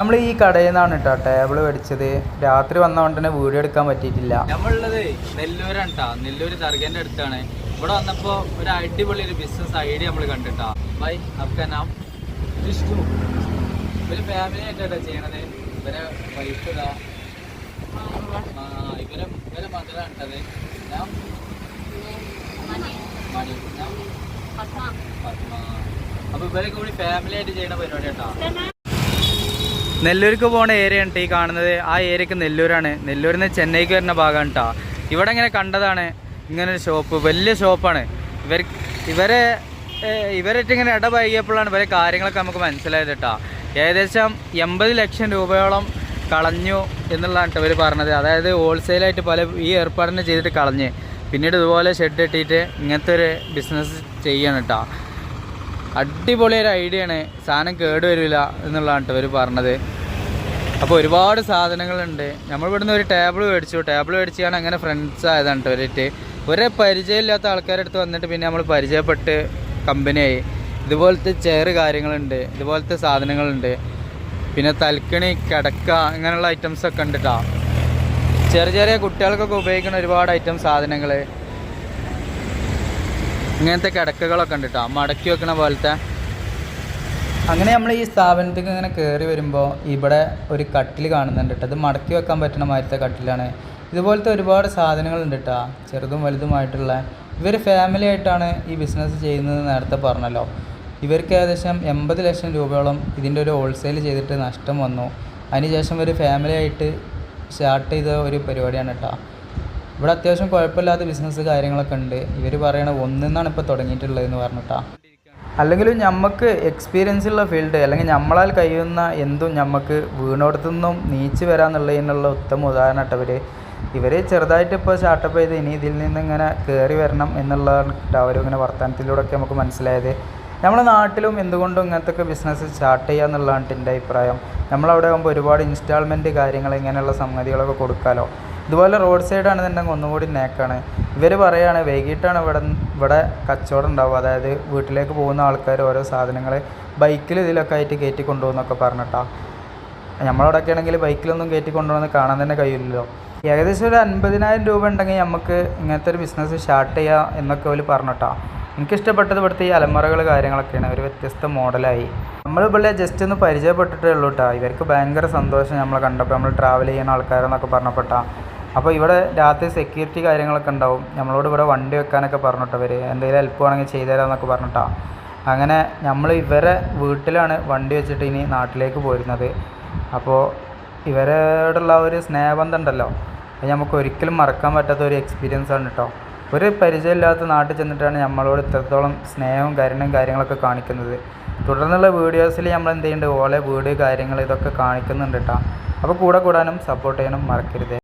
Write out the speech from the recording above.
നമ്മൾ ഈ കടയിൽ നിന്നാണ് കേട്ടോ ടേബിൾ മേടിച്ചത്. രാത്രി വന്നതുകൊണ്ട് തന്നെ വീഡിയോ എടുക്കാൻ പറ്റിയിട്ടില്ല. നമ്മളുള്ളത് നെല്ലൂരാണ് കേട്ടോ നെല്ലൂര് ദർഗന്റെ അടുത്താണ്. ഇവിടെ വന്നപ്പോ ഒരു അടിപൊളി ഒരു ബിസിനസ് ഐഡിയ നമ്മൾ കണ്ടിട്ടാ. ബൈ അബ്ക നാം വിഷ്ണു. ഇവർ ഫാമിലി ആയിട്ടാ ചെയ്യണത്. ഇവരെ വൈഫ് ഇതാ. ആ, ഇവരെ ഇവരെ മധുരാണ് കേട്ടത് ഞാൻ മണി. ഞാൻ പത്മ. അപ്പൊ ഇവരൊക്കെ കൂടി ഫാമിലി ആയിട്ട് ചെയ്യണ പരിപാടി കേട്ടോ നെല്ലൂർക്ക് പോണ ഏരിയ ഉണ്ട് ഈ കാണുന്നത്. ആ ഏരിയക്ക് നെല്ലൂരാണ്. നെല്ലൂരിൽ നിന്ന് ചെന്നൈക്ക് വരുന്ന ഭാഗമാണ് കേട്ടോ ഇവിടെ ഇങ്ങനെ കണ്ടതാണ് ഇങ്ങനെ ഒരു ഷോപ്പ് വലിയ ഷോപ്പാണ് ഇവർ ഇവരെ ഇവരായിട്ട് ഇങ്ങനെ ഇടപഴകിയപ്പോഴാണ് ഇവരെ കാര്യങ്ങളൊക്കെ നമുക്ക് മനസ്സിലായത് കേട്ടോ ഏകദേശം എൺപത് ലക്ഷം രൂപയോളം കളഞ്ഞു എന്നുള്ളതാണ് കേട്ടോ ഇവർ പറഞ്ഞത്. അതായത് ഹോൾസെയിലായിട്ട് പല ഈ ഏർപ്പാടിനെ ചെയ്തിട്ട് കളഞ്ഞ്. പിന്നീട് ഇതുപോലെ ഷെഡ് ഇട്ടിട്ട് ഇങ്ങനത്തെ ഒരു ബിസിനസ് ചെയ്യാണ് കേട്ടോ അടിപൊളിയൊരു ഐഡിയ ആണ്. സാധനം കേടുവരില്ല എന്നുള്ളതാണ് കേട്ടോ ഇവർ പറഞ്ഞത്. അപ്പോൾ ഒരുപാട് സാധനങ്ങളുണ്ട്. നമ്മൾ ഇവിടുന്ന് ഒരു ടേബിൾ മേടിച്ചു. ടേബിൾ മേടിച്ചാണ് അങ്ങനെ ഫ്രണ്ട്സ് ആയതാണ് ഇവരായിട്ട് ഒരേ പരിചയമില്ലാത്ത ആൾക്കാരുടെ അടുത്ത് വന്നിട്ട് പിന്നെ നമ്മൾ പരിചയപ്പെട്ട് കമ്പനിയായി ഇതുപോലത്തെ ചെയർ കാര്യങ്ങളുണ്ട്. ഇതുപോലത്തെ സാധനങ്ങളുണ്ട്. പിന്നെ തൽക്കണി കിടക്ക അങ്ങനെയുള്ള ഐറ്റംസ് ഒക്കെ ഉണ്ട് കേട്ടോ ചെറിയ ചെറിയ കുട്ടികൾക്കൊക്കെ ഉപയോഗിക്കുന്ന ഒരുപാട് ഐറ്റം സാധനങ്ങൾ ഇങ്ങനത്തെ കിടക്കകളൊക്കെ ഉണ്ട് കേട്ടോ മടക്കി വെക്കണ പോലത്തെ അങ്ങനെ നമ്മൾ ഈ സ്ഥാപനത്തേക്ക് ഇങ്ങനെ കയറി വരുമ്പോൾ ഇവിടെ ഒരു കട്ടിൽ കാണുന്നുണ്ട് കേട്ടോ അത് മടക്കി വെക്കാൻ പറ്റുന്ന മാതിരത്തെ കട്ടിലാണ്. ഇതുപോലത്തെ ഒരുപാട് സാധനങ്ങളുണ്ട് കേട്ടോ ചെറുതും വലുതുമായിട്ടുള്ള. ഇവർ ഫാമിലി ആയിട്ടാണ് ഈ ബിസിനസ് ചെയ്യുന്നത് നേരത്തെ പറഞ്ഞല്ലോ. ഇവർക്ക് ഏകദേശം എൺപത് ലക്ഷം രൂപയോളം ഇതിന്റെ ഒരു ഹോൾസെയിൽ ചെയ്തിട്ട് നഷ്ടം വന്നു. അതിനുശേഷം ഒരു ഫാമിലി ആയിട്ട് സ്റ്റാർട്ട് ചെയ്ത ഒരു പരിപാടിയാണ് കേട്ടോ ഇവിടെ അത്യാവശ്യം കുഴപ്പമില്ലാത്ത ബിസിനസ് കാര്യങ്ങളൊക്കെ ഉണ്ട്. ഇവർ പറയണ ഒന്നിന്നാണ് ഇപ്പോൾ തുടങ്ങിയിട്ടുള്ളതെന്ന് പറഞ്ഞിട്ടാ അല്ലെങ്കിലും നമുക്ക് എക്സ്പീരിയൻസ് ഉള്ള ഫീൽഡ് അല്ലെങ്കിൽ നമ്മളാൽ കഴിയുന്ന എന്തും നമുക്ക് വീണോടത്തു നിന്നും നീച്ച് വരാമെന്നുള്ളതിനുള്ള ഉത്തമ ഉദാഹരണം ഇട്ടവർ ഇവർ ചെറുതായിട്ട് ഇപ്പോൾ സ്റ്റാർട്ടപ്പ് ചെയ്ത് ഇനി ഇതിൽ നിന്ന് ഇങ്ങനെ കയറി വരണം എന്നുള്ളതാണ് അവരും ഇങ്ങനെ വർത്തമാനത്തിലൂടെയൊക്കെ നമുക്ക് മനസ്സിലായത്. നമ്മുടെ നാട്ടിലും എന്തുകൊണ്ടും ഇങ്ങനത്തെ ബിസിനസ് സ്റ്റാർട്ട് ചെയ്യുക എന്നുള്ളതാണ് എന്റെ അഭിപ്രായം. നമ്മളവിടെ ആകുമ്പോൾ ഒരുപാട് ഇൻസ്റ്റാൾമെന്റ് കാര്യങ്ങൾ ഇങ്ങനെയുള്ള സംഗതികളൊക്കെ കൊടുക്കാമല്ലോ ഇതുപോലെ റോഡ് സൈഡ് ആണെന്നുണ്ടെങ്കിൽ ഒന്നുകൂടി നേക്കാണ്. ഇവർ പറയുകയാണ് വൈകിട്ടാണ് ഇവിടെ ഇവിടെ കച്ചവടം ഉണ്ടാവുക. അതായത് വീട്ടിലേക്ക് പോകുന്ന ആൾക്കാർ ഓരോ സാധനങ്ങൾ ബൈക്കിൽ ഇതിലൊക്കെ ആയിട്ട് കയറ്റി കൊണ്ടുപോകുന്നൊക്കെ പറഞ്ഞിട്ടാ. നമ്മളവിടെയൊക്കെ ആണെങ്കിൽ ബൈക്കിലൊന്നും കയറ്റി കൊണ്ടുപോകുന്നത് കാണാൻ തന്നെ കഴിയില്ലല്ലോ. ഏകദേശം ഒരു അൻപതിനായിരം രൂപ ഉണ്ടെങ്കിൽ നമുക്ക് ഇങ്ങനത്തെ ഒരു ബിസിനസ് സ്റ്റാർട്ട് ചെയ്യാം എന്നൊക്കെ അവർ പറഞ്ഞിട്ടാ. എനിക്കിഷ്ടപ്പെട്ടത് ഇവിടുത്തെ ഈ അലമറകൾ കാര്യങ്ങളൊക്കെയാണ്. ഒരു വ്യത്യസ്ത മോഡലായി. നമ്മൾ ഇവിടെ ജസ്റ്റ് ഒന്ന് പരിചയപ്പെട്ടിട്ടേ ഉള്ളൂ കേട്ടോ ഇവർക്ക് ഭയങ്കര സന്തോഷം നമ്മളെ കണ്ടപ്പോൾ നമ്മൾ ട്രാവൽ ചെയ്യുന്ന ആൾക്കാരെന്നൊക്കെ പറഞ്ഞപ്പെട്ടാ. അപ്പോൾ ഇവിടെ രാത്രി സെക്യൂരിറ്റി കാര്യങ്ങളൊക്കെ ഉണ്ടാവും. നമ്മളോട് ഇവിടെ വണ്ടി വെക്കാനൊക്കെ പറഞ്ഞിട്ട് അവർ എന്തെങ്കിലും ഹെൽപ്പ് വേണമെങ്കിൽ ചെയ്തു തരാമെന്നൊക്കെ പറഞ്ഞിട്ടാ. അങ്ങനെ നമ്മൾ ഇവരെ വീട്ടിലാണ് വണ്ടി വെച്ചിട്ട് ഇനി നാട്ടിലേക്ക് പോരുന്നത്. അപ്പോൾ ഇവരോടുള്ള ഒരു സ്നേഹബന്ധം ഉണ്ടല്ലോ അത് നമുക്ക് ഒരിക്കലും മറക്കാൻ പറ്റാത്ത ഒരു എക്സ്പീരിയൻസ് ആണ് കേട്ടോ ഒരു പരിചയമില്ലാത്ത നാട്ടിൽ ചെന്നിട്ടാണ് നമ്മളോട് ഇത്രത്തോളം സ്നേഹവും കരുണയും കാര്യങ്ങളൊക്കെ കാണിക്കുന്നത്. തുടർന്നുള്ള വീഡിയോസിൽ നമ്മൾ എന്ത് ചെയ്യുന്നുണ്ട് ഓലെ വീട് കാര്യങ്ങൾ ഇതൊക്കെ കാണിക്കുന്നുണ്ട് കേട്ടോ അപ്പോൾ കൂടെ കൂടാനും സപ്പോർട്ട് ചെയ്യാനും മറക്കരുത്.